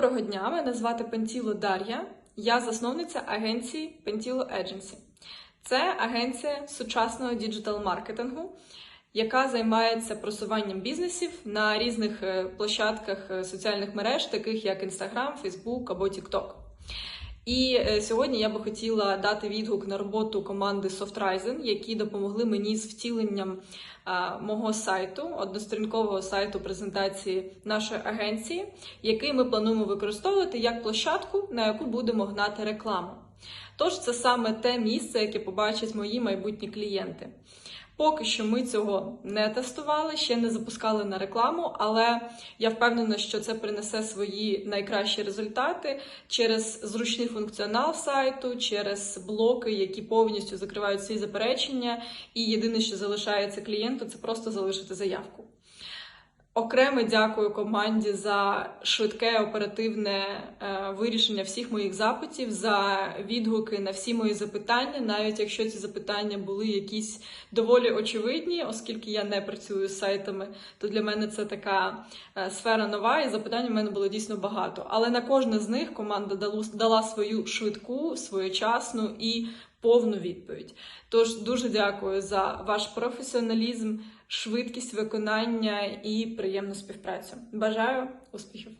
Доброго дня, мене звати Пентіло Дар'я. Я засновниця агенції Pentilo Agency. Це агенція сучасного діджитал-маркетингу, яка займається просуванням бізнесів на різних е, площадках е, соціальних мереж, таких як Instagram, Facebook або TikTok. І е, сьогодні я би хотіла дати відгук на роботу команди SoftRising, які допомогли мені з втіленням мого сайту, односторінкового сайту презентації нашої агенції, який ми плануємо використовувати як площадку, на яку будемо гнати рекламу. Тож це саме те місце, яке побачать мої майбутні клієнти. Поки що ми цього не тестували, ще не запускали на рекламу, але я впевнена, що це принесе свої найкращі результати через зручний функціонал сайту, через блоки, які повністю закривають всі заперечення. І єдине, що залишається клієнту, це просто залишити заявку. Окремо дякую команді за швидке оперативне е, вирішення всіх моїх запитів, за відгуки на всі мої запитання, навіть якщо ці запитання були якісь доволі очевидні, оскільки я не працюю з сайтами, то для мене це така е, сфера нова, і запитань у мене було дійсно багато. Але на кожне з них команда дала свою швидку, своєчасну і повну відповідь. Тож дуже дякую за ваш професіоналізм, швидкість виконання і приємну співпрацю. Бажаю успіхів!